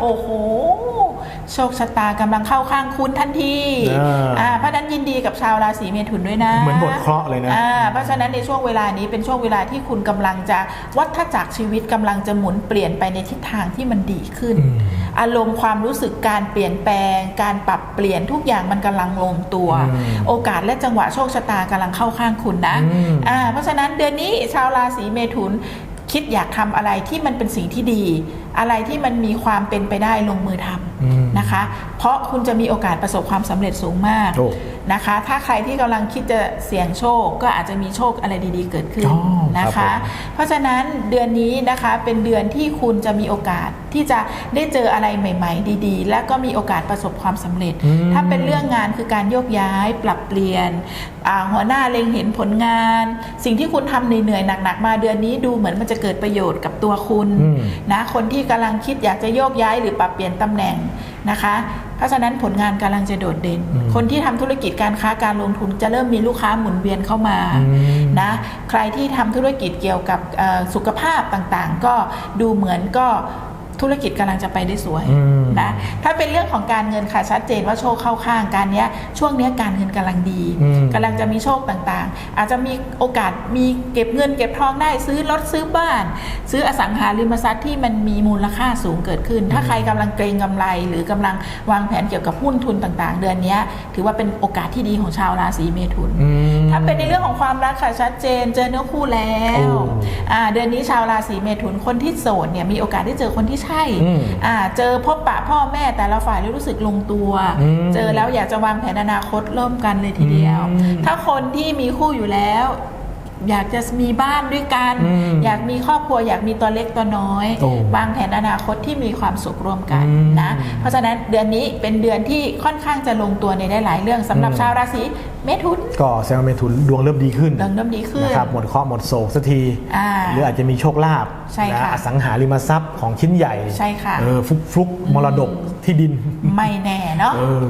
โอ้โห โชคชะตากำลังเข้าข้างคุณทันทีอ่าอ่าเพราะฉะนั้นยินดีกับชาวราศีเมถุนด้วยนะ เหมือนบทเคราะห์เลยนะอ่าเพราะฉะนั้นในช่วงเวลานี้เป็นช่วงเวลาที่คุณกำลังจะวัฏจักรชีวิตกำลังจะหมุนเปลี่ยนไปในทิศทางที่มันดีขึ้นอืมอารมณ์ความรู้สึกการเปลี่ยนแปลง การปรับเปลี่ยนทุกอย่างมันกำลังลงตัวอืมโอกาสและจังหวะโชคชะตากำลังเข้าข้างคุณนะอืมอ่าเพราะฉะนั้นเดือนนี้ชาวราศีเมถุน คิดอยากทำอะไรที่มันเป็นสิ่งที่ดี อะไรที่มันมีความเป็นไปได้ลงมือทำอืม นะคะ เพราะคุณจะมีโอกาสประสบความสำเร็จสูงมากโอ้นะคะ ถ้าใครที่กำลังคิดจะเสี่ยงโชค ก็อาจจะมีโชคอะไรดีๆ เกิดขึ้นอ๋อนะครัคะบผมเพราะฉะนั้นเดือนนี้นะคะเป็นเดือนที่คุณจะมีโอกาสที่จะได้เจออะไรใหม่ ๆ ดีๆ และก็มีโอกาสประสบความสำเร็จอืมถ้าเป็นเรื่องงานคือการโยกย้ายปรับเปลี่ยนอ่าหัวหน้าเล็งเห็นผลงาน สิ่งที่คุณทำเหนื่อยๆหนักๆมาเดือนนี้ดูเหมือนมันจะเกิดประโยชน์กับตัวคุณอืมนะคนที่กำลังคิดอยากจะโยกย้ายหรือปรับเปลี่ยนตำแหน่ง นะคะ เพราะฉะนั้นผลงานกำลังจะโดดเด่นอืมคนที่ทำธุรกิจการค้าการลงทุนจะเริ่มมีลูกค้าหมุนเวียนเข้ามาอืมนะใครที่ทำธุรกิจเกี่ยวกับเอ่อสุขภาพต่างๆ ก็ดูเหมือนก็ ธุรกิจกำลังจะไปได้สวยอืมนะถ้าเป็นเรื่องของการเงินค่ะชัดเจนว่าโชคเข้าข้างการเนี้ยช่วงเนี้ยการเงินกำลังดีอืมกำลังจะมีโชคต่างๆ อาจจะมีโอกาสมีเก็บเงินเก็บทองได้ซื้อรถซื้อบ้าน ซื้ออสังหาริมทรัพย์ที่มันมีมูลค่าสูงเกิดขึ้น ถ้าใครกำลังเกรงกำไร หรือกำลังวางแผนเกี่ยวกับหุ้นทุนต่าง ๆ เดือนเนี้ยถือว่าเป็นโอกาสที่ดีของชาวราศีเมถุนอืมถ้าเป็นในเรื่องของความรักค่ะชัดเจน เจอเนื้อคู่แล้วโอ้อ่าเดือนนี้ชาวราศีเมถุนคนที่โสดเนี่ยมีโอกาสได้เจอคนที่ใช่อืมอ่าเจอพบปะพ่อแม่แต่ละฝ่ายแล้วรู้สึกลงตัวอืมเจอแล้วอยากจะวางแผนอนาคตร่วมกันเลยทีเดียวอืมถ้าคนที่มีคู่อยู่แล้ว อยากจะมีบ้านด้วยกันอืมอยากมีครอบครัว อยากมีตัวเล็กตัวน้อยโอ้วางแผนอนาคตที่มีความสุขร่วมกันอืมนะ เพราะฉะนั้นเดือนนี้เป็นเดือนที่ค่อนข้างจะลงตัวในได้หลายเรื่องสำหรับอืมชาวราศีเมถุน ก็แซงเมทุนดวงเริ่มดีขึ้นเรื่องเริ่มดีขึ้นนะครับหมดเคราะห์หมดโศกสักทีอ่าหรืออาจจะมีโชคลาภใช่ค่ะนอสังหาริมทรัพย์ของชิ้นใหญ่ใช่ค่ะเออฟลุกฟลุกมรดกที่ดินไม่แน่เนาะเออ